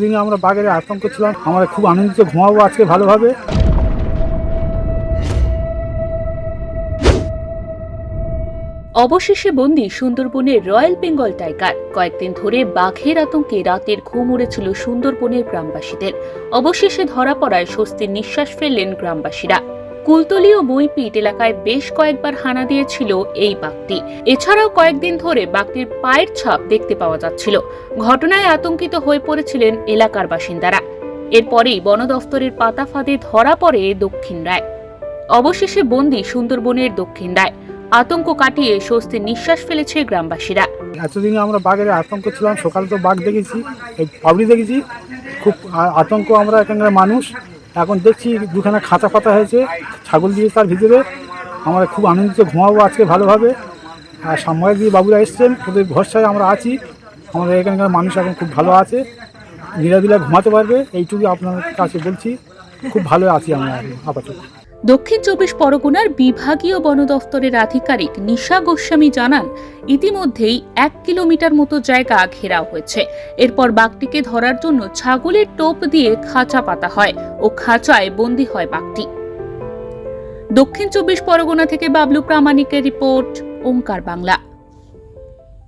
দিনে আমরা বাঘের আতঙ্ক ছিলাম। আমরা খুব আনন্দিত, ঘুমাবো আজকে ভালোভাবে। অবশেষে বন্দি সুন্দরবনের রয়্যাল বেঙ্গল টাইগার। কয়েকদিন ধরে বাঘের আতঙ্কে রাতের ঘুম উড়েছিল সুন্দরবনের গ্রামবাসীদের। অবশেষে ধরা পড়ায় স্বস্তির নিঃশ্বাস ফেললেন গ্রামবাসীরা। কুলতলি ও বইপিট এলাকায় বেশ কয়েকবার হানা দিয়েছিল এই বাঘটি। এছাড়াও কয়েকদিন ধরে বাঘটির পায়ের ছাপ দেখতে পাওয়া যাচ্ছিল। ঘটনায় আতঙ্কিত হয়ে পড়েছিলেন এলাকার বাসিন্দারা। এরপরেই বন দফতরের পাতা ফাঁদে ধরা পড়ে দক্ষিণ রায়। অবশেষে বন্দি সুন্দরবনের দক্ষিণ রায়। আতঙ্ক কাটিয়ে স্বস্তির নিঃশ্বাস ফেলেছে গ্রামবাসীরা। এতদিনে আমরা বাঘের আতঙ্ক ছিলাম, সকালে তো বাঘ দেখেছি দেখেছি। খুব আতঙ্ক আমরা এখানকার মানুষ। এখন দেখছি দুখানা খাঁচা পাতা হয়েছে, ছাগল দিয়ে তার ভিতরে। আমরা খুব আনন্দিত, ঘুমাবো আজকে ভালোভাবে। আর সামনে দিয়ে বাবুরা এসছেন, ওদের ভরসায় আমরা আছি। আমাদের এখানকার মানুষ এখন খুব ভালো আছে। নিরাদিলা ঘুমাতে পারবে, এইটুকু আপনার কাছে বলছি। খুব ভালো আছি আমরা আপাতত। দক্ষিণ চব্বিশ পরগনার বিভাগীয় বন দফতরের আধিকারিক নিশা গোস্বামী জানান, ইতিমধ্যেই এক কিলোমিটার মতো জায়গা ঘেরাও হয়েছে। এরপর বাঘটিকে ধরার জন্য ছাগলের টোপ দিয়ে খাঁচা পাতা হয় ও খাঁচায় বন্দী হয় বাঘটি। দক্ষিণ চব্বিশ পরগনা থেকে বাবলু প্রামাণিকের রিপোর্ট ওঙ্কার বাংলা।